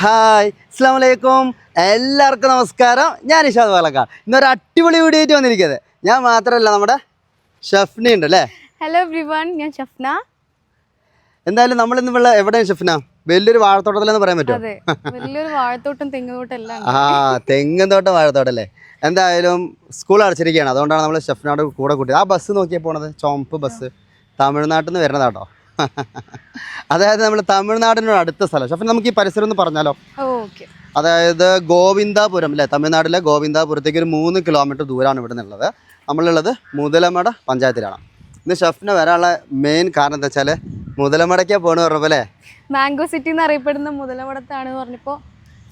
Hi അസ്സാം വലൈക്കും എല്ലാവർക്കും നമസ്കാരം. ഞാൻ ഇഷാദ് പാലക്കാട് ഇന്നൊരു അടിപൊളി വീഡിയോ ആയിട്ട് വന്നിരിക്കുന്നത്. ഞാൻ മാത്രമല്ല നമ്മുടെ ഷഫ്നി ഉണ്ട് അല്ലേ? ഹലോ എവ്രിവൺ ഞാൻ ഷഫ്ന. എന്തായാലും നമ്മൾ ഇന്ന് എവിടെയാണ് ഷഫ്ന? വലിയൊരു വാഴത്തോട്ടത്തിലെന്ന് പറയാൻ പറ്റുമോ? അതെ വലിയൊരു വാഴത്തോട്ടം തെങ്ങുതോട്ടം ആ തെങ്ങും തോട്ടം വാഴത്തോട്ടം അല്ലേ എന്തായാലും സ്കൂൾ അടച്ചിരിക്കുകയാണ്. അതുകൊണ്ടാണ് നമ്മൾ ഷഫ്നോട് കൂടെ കൂട്ടിയത്. ആ ബസ് നോക്കിയാൽ പോണത്? ചോമ്പ് ബസ് തമിഴ്നാട്ടിൽ നിന്ന് വരുന്നതാട്ടോ. അതായത് നമ്മൾ തമിഴ്നാടിനോട് അടുത്ത സ്ഥലം. ഷെഫിൻ നമുക്ക് ഈ പരിസരം ഒന്ന് പറഞ്ഞാലോ? അതായത് ഗോവിന്ദാപുരം അല്ലേ തമിഴ്നാട്ടിലെ ഗോവിന്ദാപുരത്തേക്ക് ഒരു മൂന്ന് കിലോമീറ്റർ ദൂരമാണ് ഇവിടെ നിന്നുള്ളത് നമ്മളുള്ളത് മുതലമട പഞ്ചായത്തിലാണ്. ഇന്ന് ഷെഫിന് വരാനുള്ള മെയിൻ കാരണം എന്താ വെച്ചാൽ മുതലമടക്കാ പോകണമെന്ന് പറഞ്ഞപ്പോലെ മാംഗോ സിറ്റി എന്ന് അറിയപ്പെടുന്ന മുതലമടത്താണ് പറഞ്ഞപ്പോ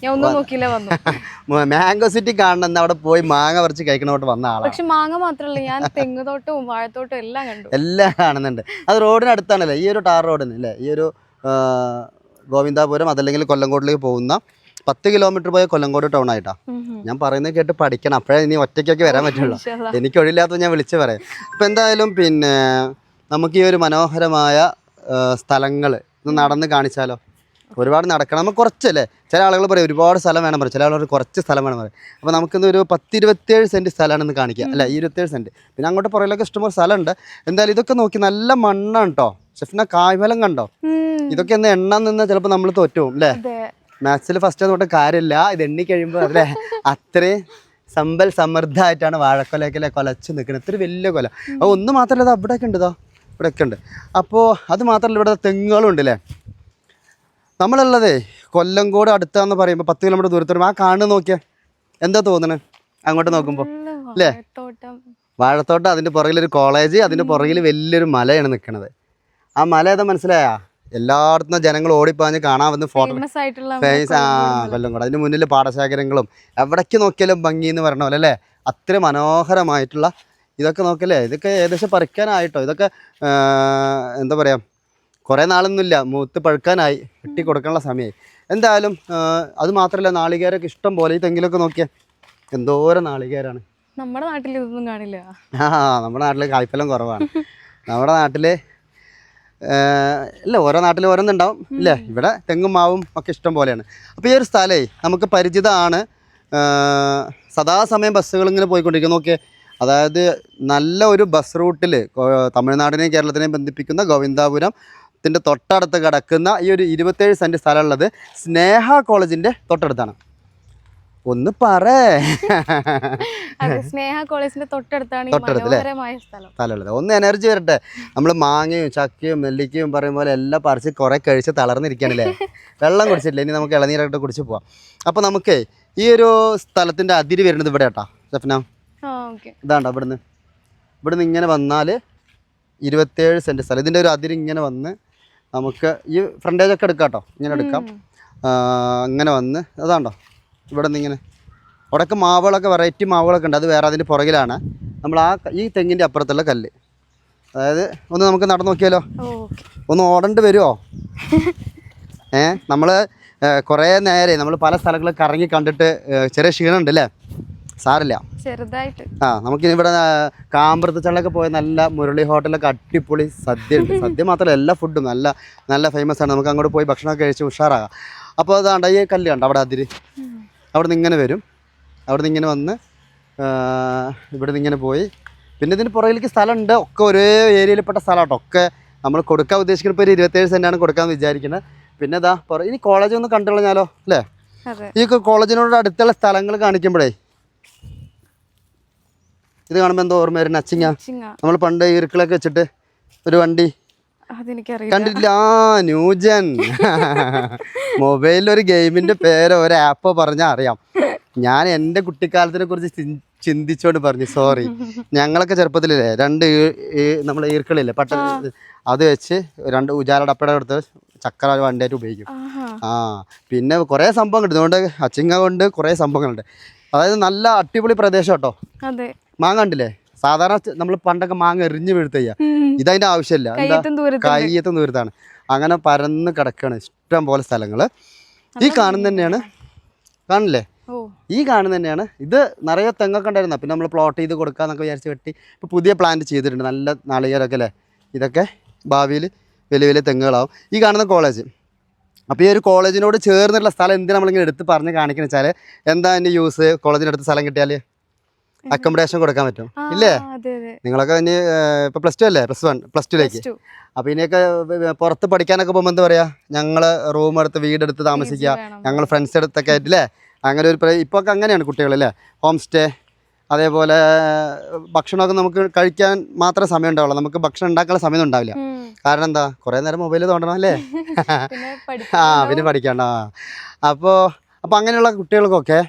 ഞാൻ ഒന്നും നോക്കിയില്ല വന്നു. മാംഗോ സിറ്റി കാണണമെന്ന് അവിടെ പോയി മാങ്ങ പറിച്ച് കഴിക്കണോട്ട് വന്ന ആളാണ് പക്ഷെ മാങ്ങ മാത്രമല്ല ഞാൻ തെങ്ങ് തോട്ടവും വാഴത്തോട്ടവും എല്ലാം കണ്ടു. എല്ലാം കാണുന്നുണ്ട്. അത് റോഡിനടുത്താണല്ലേ ഈ ഒരു ടാർ റോഡിന് അല്ലേ? ഈ ഒരു ഗോവിന്ദാപുരം അതല്ലെങ്കിൽ കൊല്ലങ്കോട്ടിലേക്ക് പോകുന്ന പത്ത് കിലോമീറ്റർ പോയ കൊല്ലങ്കോട് ടൗൺ ആയിട്ടാ. ഞാൻ പറയുന്നത് കേട്ട് പഠിക്കണം. അപ്പോഴേ ഇനി ഒറ്റയ്ക്കൊക്കെ വരാൻ പറ്റുള്ളൂ. എനിക്ക് ഒഴിയില്ലാത്ത ഞാൻ വിളിച്ചു പറയാം. അപ്പം എന്തായാലും പിന്നെ നമുക്ക് ഈ ഒരു മനോഹരമായ സ്ഥലങ്ങൾ ഇന്ന് നടന്ന് കാണിച്ചാലോ? ഒരുപാട് നടക്കണം. നമുക്ക് കുറച്ചല്ലേ? ചില ആളുകൾ പറയും ഒരുപാട് സ്ഥലം വേണം പറയും. ചില ആളുകൾ കുറച്ച് സ്ഥലം വേണം പറയും. അപ്പോൾ നമുക്കിന്ന് ഒരു പത്തിരുപത്തേഴ് സെന്റ് സ്ഥലമാണെന്ന് കാണിക്കുക അല്ല? ഇരുപത്തേഴ് സെന്റ് പിന്നെ അങ്ങോട്ട് പുറകിലൊക്കെ ഇഷ്ടംപോലെ സ്ഥലമുണ്ട്. എന്തായാലും ഇതൊക്കെ നോക്കി നല്ല മണ്ണാണ് കേട്ടോ ഷെഫിന കായ്ഫലം കണ്ടോ? ഇതൊക്കെ ഒന്ന് എണ്ണ നിന്നാൽ ചിലപ്പോൾ നമ്മൾ തോറ്റുപോകും അല്ലേ? മാത്സിൽ ഫസ്റ്റ് തൊട്ട് കാര്യമില്ല. ഇത് എണ്ണി കഴിയുമ്പോൾ അല്ലേ? അത്രയും സമ്പൽ സമൃദ്ധമായിട്ടാണ് വാഴക്കൊലയൊക്കെ കൊലച്ച് നിൽക്കുന്നത് ഇത്ര വലിയ കൊല. അപ്പോൾ ഒന്ന് മാത്രമല്ല അത് അവിടെയൊക്കെ ഉണ്ട്? ഇതോ ഇവിടെയൊക്കെ ഉണ്ട്. അപ്പോൾ അത് മാത്രമല്ല ഇവിടെ തെങ്ങുകളും ഉണ്ട് അല്ലേ? നമ്മളുള്ളതേ കൂടെ അടുത്താന്ന് പറയുമ്പോൾ പത്ത് കിലോമീറ്റർ ദൂരത്ത് ആ കാണു നോക്കിയാ. എന്താ തോന്നണേ? അങ്ങോട്ട് നോക്കുമ്പോൾ അല്ലേ? ല്ലേ? വാഴത്തോട്ടം അതിന്റെ പുറകിലൊരു കോളേജ് അതിന്റെ പുറകിൽ വലിയൊരു മലയാണ് നിൽക്കുന്നത് ആ മല ഏതാ മനസ്സിലായാ? എല്ലായിടത്തും ജനങ്ങൾ ഓടിപ്പാഞ്ഞ് കാണാൻ വന്ന് ഫോട്ടോ ഫേമസ് ആ കൊല്ലം കൂടെ അതിന് മുന്നിൽ പാടശേഖരങ്ങളും എവിടേക്ക് നോക്കിയാലും ഭംഗി എന്ന് പറയണ പോലെ അല്ലേ? അത്ര മനോഹരമായിട്ടുള്ള ഇതൊക്കെ നോക്കല്ലേ? ഇതൊക്കെ ഏകദേശം പറിക്കാനായിട്ടോ? ഇതൊക്കെ എന്താ പറയുക കുറേ നാളൊന്നുമില്ല. മൂത്ത് പഴുക്കാനായി. വെട്ടി കൊടുക്കാനുള്ള സമയമായി എന്തായാലും അത് മാത്രമല്ല നാളികേരൊക്കെ ഇഷ്ടം പോലെ. ഈ തെങ്ങിലൊക്കെ നോക്കിയാൽ എന്തോരം നാളികേരാണ്. നമ്മുടെ നാട്ടിൽ ഇതൊന്നും കാണില്ല. ആ നമ്മുടെ നാട്ടിൽ കായ്ഫലം കുറവാണ്. നമ്മുടെ നാട്ടിൽ ഇല്ല ഓരോ നാട്ടിൽ ഓരോന്നുണ്ടാവും ഇല്ലേ? ഇവിടെ തെങ്ങും മാവും ഒക്കെ ഇഷ്ടം പോലെയാണ്. അപ്പോൾ ഈ ഒരു സ്ഥലമേ നമുക്ക് പരിചിതമാണ് സദാസമയം ബസ്സുകൾ ഇങ്ങനെ പോയിക്കൊണ്ടിരിക്കും നോക്കിയേ. അതായത് നല്ല ഒരു ബസ് റൂട്ടിൽ തമിഴ്നാടിനെയും കേരളത്തിനെയും ബന്ധിപ്പിക്കുന്ന ഗോവിന്ദാപുരം ത്തിന്റെ തൊട്ടടുത്ത് കിടക്കുന്ന ഈ ഒരു ഇരുപത്തേഴ് സെന്റ് സ്ഥലമുള്ളത് സ്നേഹ കോളേജിന്റെ തൊട്ടടുത്താണ്. ഒന്ന് പറേ. സ്നേഹ കോളേജിന്റെ തൊട്ടടുത്താണ് സ്ഥലമുള്ളത്. ഒന്ന് എനർജി വരട്ടെ. നമ്മൾ മാങ്ങയും ചക്കയും നെല്ലിക്കയും പറയും പോലെ എല്ലാം പറിച്ച് കുറെ കഴിച്ച് തളർന്നിരിക്കണല്ലേ വെള്ളം കുടിച്ചിട്ടില്ല. ഇനി നമുക്ക് ഇളനീരൊക്കെ കുടിച്ച് പോവാം. അപ്പൊ നമുക്ക് ഈ ഒരു സ്ഥലത്തിന്റെ അതിര് വരുന്നത് ഇവിടെ കേട്ടോ ഓക്കെ. ഇതാണ്ടോ ഇവിടുന്ന്. ഇവിടുന്ന് ഇങ്ങനെ വന്നാൽ ഇരുപത്തേഴ് സെന്റ് സ്ഥലം. ഇതിന്റെ ഒരു അതിര് ഇങ്ങനെ വന്ന് നമുക്ക് ഈ ഫ്രണ്ടേജ് ഒക്കെ എടുക്കാം കേട്ടോ ഇങ്ങനെ എടുക്കാം. അങ്ങനെ വന്ന് അതാണ്ടോ? ഇവിടെ നിന്ന് ഇങ്ങനെ. അവിടെയൊക്കെ മാവുകളൊക്കെ വെറൈറ്റി മാവുകളൊക്കെ ഉണ്ട്. അത് വേറെ അതിന്റെ പുറകിലാണ്. നമ്മൾ ആ ഈ തെങ്ങിന്റെ അപ്പുറത്തുള്ള കല്ല്. അതായത് ഒന്ന് നമുക്ക് നടന്നു നോക്കിയാലോ? ഒന്ന് ഓടേണ്ടി വരുമോ ഏ നമ്മൾ കുറേ നേരെ നമ്മൾ പല സ്ഥലങ്ങളിൽ കറങ്ങി കണ്ടിട്ട് ചെറിയ ക്ഷീണമുണ്ട് അല്ലേ? സാറില്ല ചെറുതായിട്ട്. ആ നമുക്ക് ഇവിടെ കാമ്പ്രത്തച്ചള്ളൊക്കെ പോയ നല്ല മുരളി ഹോട്ടലൊക്കെ അടിപൊളി സദ്യ ഉണ്ട്. സദ്യ മാത്രമല്ല എല്ലാ ഫുഡും നല്ല നല്ല ഫേമസ് ആണ്. നമുക്ക് അങ്ങോട്ട് പോയി ഭക്ഷണം കഴിച്ച് ഉഷാറാകാം. അപ്പോൾ അതാണ്ട് ഈ കല്ല് കണ്ട അവിടെ അതിര്? അവിടെ നിന്ന് ഇങ്ങനെ വരും. അവിടെ നിന്ന് ഇങ്ങനെ വന്ന് ഇവിടെ നിന്ന് ഇങ്ങനെ പോയി. പിന്നെ ഇതിന് പുറകിലേക്ക് സ്ഥലമുണ്ട്. ഒക്കെ ഒരേ ഏരിയയിൽപ്പെട്ട സ്ഥലമാട്ടോ. ഒക്കെ നമ്മൾ കൊടുക്കാൻ ഉദ്ദേശിക്കുന്ന ഇപ്പോൾ ഒരു ഇരുപത്തേഴ് സെന്റാണ് കൊടുക്കാമെന്ന് വിചാരിക്കുന്നത് പിന്നെ ഇതാ ഇനി കോളേജ് ഒന്ന് കണ്ടു കളഞ്ഞാലോ അല്ലേ ഈ കോളേജിനോട് അടുത്തുള്ള സ്ഥലങ്ങൾ കാണിക്കുമ്പോഴേ ഇത് കാണുമ്പോൾ എന്തോ ഓർമ്മ വരുന്ന അച്ചിങ്ങ ചിങ്ങ നമ്മൾ പണ്ട് ഇരുക്കളൊക്കെ വെച്ചിട്ട് ഒരു വണ്ടി കണ്ടിട്ടില്ല. ആ ന്യൂജൻ. മൊബൈലിൽ ഒരു ഗെയിമിന്റെ പേര് ഒരു ആപ്പോ പറഞ്ഞാൽ അറിയാം. ഞാൻ എന്റെ കുട്ടിക്കാലത്തിനെ കുറിച്ച് ചിന്തിച്ചുകൊണ്ട് ചിന്തിച്ചോണ്ട് പറഞ്ഞു സോറി. ഞങ്ങളൊക്കെ ചെറുപ്പത്തിലല്ലേ രണ്ട് നമ്മൾ ഈർക്കളില്ലേ പട്ട അത് വെച്ച് രണ്ട് ഉജാലടപ്പട കൊടുത്ത് അടുത്ത് ചക്കര വണ്ടിയായിട്ട് ഉപയോഗിക്കും. ആ പിന്നെ കുറേ കിട്ടും അതുകൊണ്ട് അച്ചിങ്ങ കൊണ്ട് കുറേ സംഭവങ്ങളുണ്ട്. അതായത് നല്ല അടിപൊളി പ്രദേശം കേട്ടോ. മാങ്ങ കണ്ടില്ലേ? സാധാരണ നമ്മൾ പണ്ടൊക്കെ മാങ്ങ എറിഞ്ഞു വീഴ്ത്തയ്യ ഇതതിന്റെ ആവശ്യമില്ല. കയ്യത്തും ദൂരത്താണ്. അങ്ങനെ പരന്ന് കിടക്കുകയാണ് ഇഷ്ടം പോലെ സ്ഥലങ്ങൾ ഈ കാണുന്ന തന്നെയാണ്. കാണില്ലേ ഈ കാണുന്ന തന്നെയാണ്. ഇത് നിറയെ തെങ്ങൊക്കെ ഉണ്ടായിരുന്നു? പിന്നെ നമ്മൾ പ്ലോട്ട് ചെയ്ത് കൊടുക്കാന്നൊക്കെ വിചാരിച്ച് വെട്ടി. ഇപ്പോൾ പുതിയ പ്ലാന്റ് ചെയ്തിട്ടുണ്ട്. നല്ല നാളികേരൊക്കെ അല്ലേ? ഇതൊക്കെ ഭാവിയിൽ വലിയ വലിയ തെങ്ങുകളാവും. ഈ കാണുന്ന കോളേജ് അപ്പോൾ ഈ ഒരു കോളേജിനോട് ചേർന്നിട്ടുള്ള സ്ഥലം എന്തിനാ നമ്മളിങ്ങനെ എടുത്ത് പറഞ്ഞ് കാണിക്കുന്നത് വെച്ചാൽ എന്താ അതിന്റെ യൂസ് കോളേജിനടുത്ത് സ്ഥലം കിട്ടിയാൽ അക്കോമഡേഷൻ കൊടുക്കാൻ പറ്റും. ഇല്ലേ? നിങ്ങളൊക്കെ ഇനി ഇപ്പൊ പ്ലസ് ടു അല്ലേ? പ്ലസ് വൺ പ്ലസ് ടുലേക്ക് അപ്പൊ അപ്പോൾ ഇനിയൊക്കെ പുറത്ത് പഠിക്കാനൊക്കെ പോകുമ്പോൾ എന്താ പറയുക ഞങ്ങൾ റൂം എടുത്ത് വീടെടുത്ത് താമസിക്കുക. ഞങ്ങൾ ഫ്രണ്ട്സ് അടുത്തൊക്കെ ആയിട്ടില്ലേ അങ്ങനെ ഒരു ഇപ്പോൾ ഒക്കെ അങ്ങനെയാണ് കുട്ടികളല്ലേ ഹോം സ്റ്റേ അതേപോലെ ഭക്ഷണമൊക്കെ നമുക്ക് കഴിക്കാൻ മാത്രമേ സമയം ഉണ്ടാവുള്ളൂ. നമുക്ക് ഭക്ഷണം ഉണ്ടാക്കാനുള്ള സമയം ഉണ്ടാവില്ല. കാരണം എന്താ? കുറേ നേരം മൊബൈൽ തോണ്ടണം അല്ലേ? ആ പിന്നെ പഠിക്കണ്ട? അപ്പോൾ അപ്പോൾ അങ്ങനെയുള്ള കുട്ടികൾക്കൊക്കെ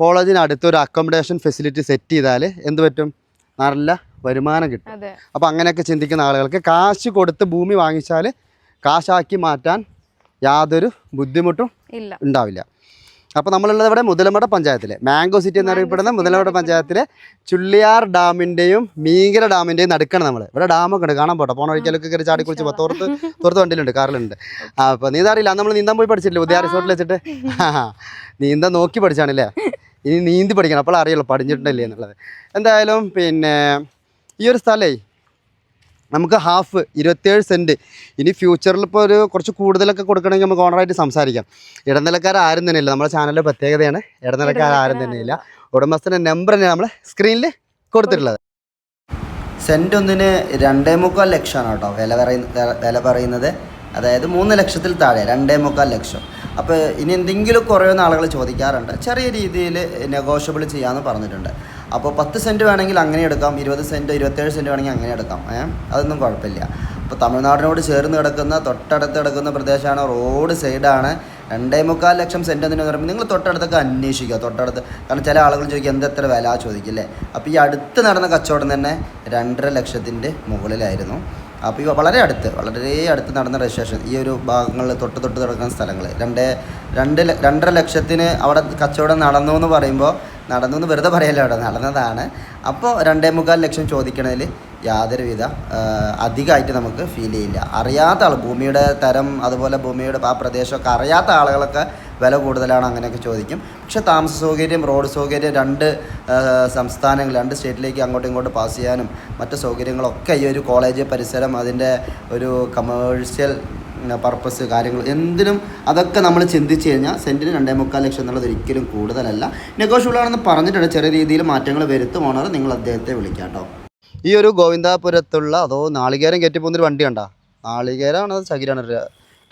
കോളേജിനടുത്ത് ഒരു അക്കോമഡേഷൻ ഫെസിലിറ്റി സെറ്റ് ചെയ്താൽ എന്ത് പറ്റും? നല്ല വരുമാനം കിട്ടും. അപ്പോൾ അങ്ങനെയൊക്കെ ചിന്തിക്കുന്ന ആളുകൾക്ക് കാശ് കൊടുത്ത് ഭൂമി വാങ്ങിച്ചാൽ കാശാക്കി മാറ്റാൻ യാതൊരു ബുദ്ധിമുട്ടും ഇല്ല. ഉണ്ടാവില്ല. അപ്പോൾ നമ്മളുള്ളത് ഇവിടെ മുതലമട പഞ്ചായത്തിലെ. മാംഗോ സിറ്റി എന്നറിയപ്പെടുന്ന മുതലമട പഞ്ചായത്തിലെ ചുള്ളിയാർ ഡാമിന്റെയും മീങ്കര ഡാമിന്റെയും നടുക്കാണ് നമ്മൾ ഇവിടെ ഡാമൊക്കെ ഉണ്ട്. കാണാൻ പോട്ടെ. പോണ വഴിക്കലൊക്കെ കയറി ചാടി കുളിച്ച് പത്തോർത്ത് തോർത്ത് വണ്ടിയിലുണ്ട്. കാറിലുണ്ട്. അപ്പോൾ നീന്താ അറിയില്ല. നമ്മൾ നീന്താൻ പോയി പഠിച്ചിട്ടില്ല? ഉദയ റിസോർട്ടിൽ വെച്ചിട്ട്? നീന്താൻ നോക്കി പഠിച്ചാണല്ലേ? ഇനി നീന്തി പഠിക്കണം. അപ്പോൾ അറിയുള്ളൂ പഠിഞ്ഞിട്ടുണ്ടല്ലേ എന്നുള്ളത്. എന്തായാലും പിന്നെ ഈ ഒരു സ്ഥലേ നമുക്ക് ഹാഫ് ഇരുപത്തേഴ് സെന്റ് ഇനി ഫ്യൂച്ചറിൽ ഇപ്പോൾ ഒരു കുറച്ച് കൂടുതലൊക്കെ കൊടുക്കണമെങ്കിൽ നമുക്ക് ഓണറായിട്ട് സംസാരിക്കാം. ഇടനിലക്കാർ ആരും തന്നെ ഇല്ല. നമ്മുടെ ചാനലിന്റെ പ്രത്യേകതയാണ്. ഇടനിലക്കാർ ആരും തന്നെ ഇല്ല. ഉടമസ്ഥന്റെ നമ്പർ തന്നെയാണ് നമ്മൾ സ്ക്രീനിൽ കൊടുത്തിട്ടുള്ളത്. സെന്റ് ഒന്നിന് രണ്ടേ മുക്കാൽ ലക്ഷമാണ് കേട്ടോ വില പറയുന്ന വില പറയുന്നത്. അതായത് മൂന്ന് ലക്ഷത്തിൽ താഴെ രണ്ടേ മുക്കാൽ ലക്ഷം. അപ്പോൾ ഇനി എന്തെങ്കിലും കുറയുന്ന ആളുകൾ ചോദിക്കാറുണ്ട്. ചെറിയ രീതിയിൽ നെഗോഷ്യബിൾ ചെയ്യാമെന്ന് പറഞ്ഞിട്ടുണ്ട്. അപ്പോൾ പത്ത് സെന്റ് വേണമെങ്കിൽ അങ്ങനെ എടുക്കാം ഇരുപത് സെന്റ് ഇരുപത്തേഴ് സെന്റ് വേണമെങ്കിൽ അങ്ങനെ എടുക്കാം ഏഹ് അതൊന്നും കുഴപ്പമില്ല. അപ്പോൾ തമിഴ്നാടിനോട് ചേർന്ന് കിടക്കുന്ന തൊട്ടടുത്ത് കിടക്കുന്ന പ്രദേശമാണ് റോഡ് സൈഡാണ് രണ്ടേ മുക്കാൽ ലക്ഷം സെന്റ് എന്ന് പറയുമ്പോൾ നിങ്ങൾ തൊട്ടടുത്തൊക്കെ അന്വേഷിക്കുക തൊട്ടടുത്ത്. കാരണം ചില ആളുകൾ ചോദിക്കും എന്ത് എത്ര വില? ചോദിക്കില്ലേ അപ്പോൾ ഈ അടുത്ത് നടന്ന കച്ചവടം തന്നെ രണ്ടര ലക്ഷത്തിന്റെ മുകളിലായിരുന്നു. അപ്പോൾ ഈ വളരെ അടുത്ത് വളരെ അടുത്ത് നടന്ന രജിസ്ട്രേഷൻ ഈ ഒരു ഭാഗങ്ങളിൽ തൊട്ട് തൊട്ട് കിടക്കുന്ന സ്ഥലങ്ങൾ. രണ്ട് രണ്ട് രണ്ടര ലക്ഷത്തിന് അവിടെ കച്ചവടം നടന്നു എന്ന് പറയുമ്പോൾ നടന്നു എന്ന് വെറുതെ പറയല്ലോ അവിടെ നടന്നതാണ്. അപ്പോൾ രണ്ടേ മുക്കാൽ ലക്ഷം ചോദിക്കണതിൽ യാതൊരുവിധ അധികമായിട്ട് നമുക്ക് ഫീൽ ചെയ്യില്ല. അറിയാത്ത ആൾ ഭൂമിയുടെ തരം അതുപോലെ ഭൂമിയുടെ ആ പ്രദേശമൊക്കെ അറിയാത്ത ആളുകളൊക്കെ വില കൂടുതലാണ് അങ്ങനെയൊക്കെ ചോദിക്കും. പക്ഷേ താമസ സൗകര്യം റോഡ് സൗകര്യം രണ്ട് സംസ്ഥാനങ്ങൾ രണ്ട് സ്റ്റേറ്റിലേക്ക് അങ്ങോട്ടും ഇങ്ങോട്ടും പാസ് ചെയ്യാനും മറ്റു സൗകര്യങ്ങളൊക്കെ ഈ ഒരു കോളേജ് പരിസരം അതിന്റെ ഒരു കമേഴ്ഷ്യൽ പർപ്പസ് കാര്യങ്ങൾ എന്തിനും അതൊക്കെ നമ്മൾ ചിന്തിച്ച് കഴിഞ്ഞാൽ സെന്റിന് രണ്ടേ മുക്കാൽ ലക്ഷം എന്നുള്ളത് ഒരിക്കലും കൂടുതലല്ല. നെഗോഷ്യബിൾ ആണെന്ന് പറഞ്ഞിട്ടുണ്ട്. ചെറിയ രീതിയിൽ മാറ്റങ്ങൾ വരുത്തും ഓണർ. നിങ്ങൾ അദ്ദേഹത്തെ വിളിക്കാം കേട്ടോ. ഈ ഒരു ഗോവിന്ദാപുരത്തുള്ള അതോ നാളികേരം കയറ്റി പോകുന്നൊരു വണ്ടി കണ്ടാ? നാളികേരമാണ് അത് ചകിരാണ്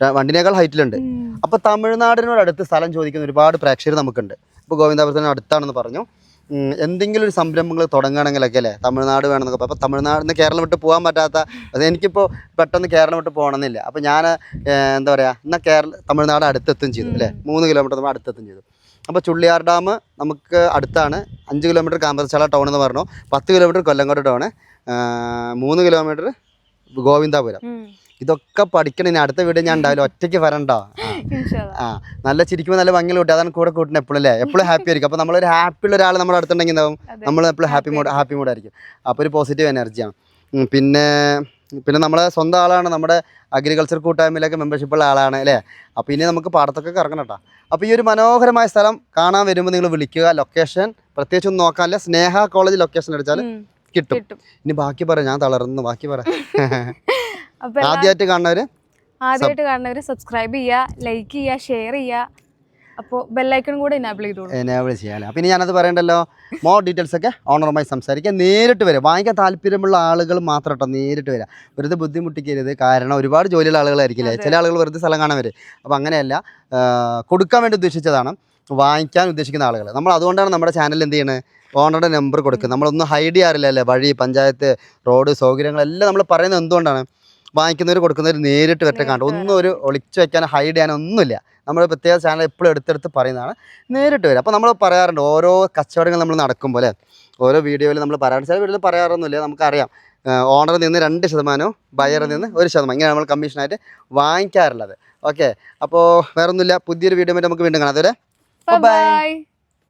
വണ്ടിനേക്കാൾ ഹൈറ്റിലുണ്ട്. അപ്പോൾ തമിഴ്നാടിനോട് അടുത്ത് സ്ഥലം ചോദിക്കുന്ന ഒരുപാട് പ്രേക്ഷകർ നമുക്കുണ്ട്. ഇപ്പോൾ ഗോവിന്ദാപുരത്തിന് അടുത്താണെന്ന് പറഞ്ഞു. എന്തെങ്കിലും ഒരു സംരംഭങ്ങൾ തുടങ്ങുകയാണെങ്കിലൊക്കെ അല്ലേ? തമിഴ്നാട് വേണമെന്നൊക്കെ അപ്പോൾ തമിഴ്നാട് നിന്ന് കേരളം വിട്ട് പോകാൻ പറ്റാത്ത അത് എനിക്കിപ്പോൾ പെട്ടെന്ന് കേരളം വിട്ട് പോകണമെന്നില്ല. അപ്പോൾ ഞാൻ എന്താ പറയുക എന്നാൽ കേരള തമിഴ്നാട് അടുത്തെത്തും ചെയ്തു. അല്ലേ? മൂന്ന് കിലോമീറ്റർ നമ്മൾ അടുത്തെത്തും ചെയ്തു. അപ്പോൾ ചുള്ളിയാർ ഡാം നമുക്ക് അടുത്താണ്. അഞ്ച് കിലോമീറ്റർ കാമ്പർച്ചാല ടൗൺ എന്ന് പറഞ്ഞു. പത്ത് കിലോമീറ്റർ കൊല്ലങ്കോട് ടൗണ് മൂന്ന് കിലോമീറ്റർ ഗോവിന്ദാപുരം. ഇതൊക്കെ പഠിക്കണം. ഇനി അടുത്ത വീഡിയോ ഞാൻ ഉണ്ടാവില്ല. ഒറ്റയ്ക്ക് വരണ്ടോ. ആ. നല്ല ചിരിക്കുമ്പോൾ നല്ല ഭംഗി കൂട്ടി. അതാണ് കൂടെ കൂട്ടുന്നത് എപ്പോഴും അല്ലേ? എപ്പോഴും ഹാപ്പി ആയിരിക്കും. അപ്പോൾ നമ്മളൊരു ഹാപ്പി ഉള്ള ഒരാൾ നമ്മുടെ അടുത്തുണ്ടെങ്കിൽ എന്താവും? നമ്മൾ എപ്പോഴും ഹാപ്പി മൂഡ് ഹാപ്പി മൂഡായിരിക്കും അപ്പോൾ ഒരു പോസിറ്റീവ് എനർജിയാണ് പിന്നെ പിന്നെ നമ്മളെ സ്വന്തം ആളാണ്. നമ്മുടെ അഗ്രികൾച്ചർ കൂട്ടായ്മയിലൊക്കെ മെമ്പർഷിപ്പ് ഉള്ള ആളാണ് അല്ലേ? അപ്പോൾ ഇനി നമുക്ക് പാടത്തൊക്കെ കറങ്ങണം കേട്ടോ. അപ്പോൾ ഈ ഒരു മനോഹരമായ സ്ഥലം കാണാൻ വരുമ്പോൾ നിങ്ങൾ വിളിക്കുക. ലൊക്കേഷൻ പ്രത്യേകിച്ച് ഒന്നും നോക്കാനല്ല. സ്നേഹ കോളേജ് ലൊക്കേഷൻ അടിച്ചാൽ കിട്ടും. ഇനി ബാക്കി പറ ഞാൻ തളർന്നു. ബാക്കി പറ ആദ്യമായിട്ട് എല്ലാ- ആദ്യമായിട്ട് കാണുന്നവർ കാണുന്നവര് സബ്സ്ക്രൈബ് ചെയ്യുക ലൈക്ക് ചെയ്യുക ഷെയർ ചെയ്യുക അപ്പോൾ ബെല്ലൈക്കൺ കൂടെ എനാബിൾ ചെയ്തോളൂ. എനാബിൾ ചെയ്യാമല്ലോ പിന്നെ ഞാനത് പറയണ്ടല്ലോ? മോർ ഡീറ്റെയിൽസ് ഒക്കെ ഓണറുമായി സംസാരിക്കാം. നേരിട്ട് വരിക വാങ്ങിക്കാൻ താല്പര്യമുള്ള ആളുകൾ മാത്രം കേട്ടോ നേരിട്ട് വരിക വെറുതെ ബുദ്ധിമുട്ടിക്കരുത്. കാരണം ഒരുപാട് ജോലിയുള്ള ആളുകളായിരിക്കില്ലേ? ചില ആളുകൾ വെറുതെ സ്ഥലം കാണാൻ വരും. അപ്പോൾ അങ്ങനെയല്ല. കൊടുക്കാൻ വേണ്ടി ഉദ്ദേശിച്ചതാണ് വാങ്ങിക്കാൻ ഉദ്ദേശിക്കുന്ന ആളുകൾ. നമ്മൾ അതുകൊണ്ടാണ് നമ്മുടെ ചാനൽ എന്ത് ചെയ്യണത് ഓണറുടെ നമ്പർ കൊടുക്കുക നമ്മളൊന്നും ഹൈഡ് ചെയ്യാറില്ല അല്ലേ വഴി പഞ്ചായത്ത് റോഡ് സൗകര്യങ്ങളെല്ലാം നമ്മൾ പറയുന്നത് എന്തുകൊണ്ടാണ്? വാങ്ങിക്കുന്നവർ കൊടുക്കുന്നവർ നേരിട്ട് വരട്ടെ കാണും ഒന്നും ഒരു ഒളിച്ചു വെക്കാൻ ഹൈഡ് ചെയ്യാനോ ഒന്നുമില്ല. നമ്മൾ പ്രത്യേക ചാനൽ എപ്പോഴും എടുത്തെടുത്ത് പറയുന്നതാണ് നേരിട്ട് വരും. അപ്പോൾ നമ്മൾ പറയാറുണ്ട് ഓരോ കച്ചവടങ്ങൾ നമ്മൾ നടക്കുമ്പോൾ അല്ലേ? ഓരോ വീഡിയോയിൽ നമ്മൾ പറയാറുണ്ട്. ചില വീഡിയോയിൽ പറയാറൊന്നുമില്ല നമുക്കറിയാം. ഓണറിൽ നിന്ന് രണ്ട് ശതമാനവും ബയറിൽ നിന്ന് ഒരു ശതമാനം. ഇങ്ങനെ നമ്മൾ കമ്മീഷനായിട്ട് വാങ്ങിക്കാറുള്ളത്. ഓക്കെ അപ്പോൾ വേറൊന്നുമില്ല. പുതിയൊരു വീഡിയോ നമുക്ക് വീണ്ടും കാണാം. അതുവരെ ബൈ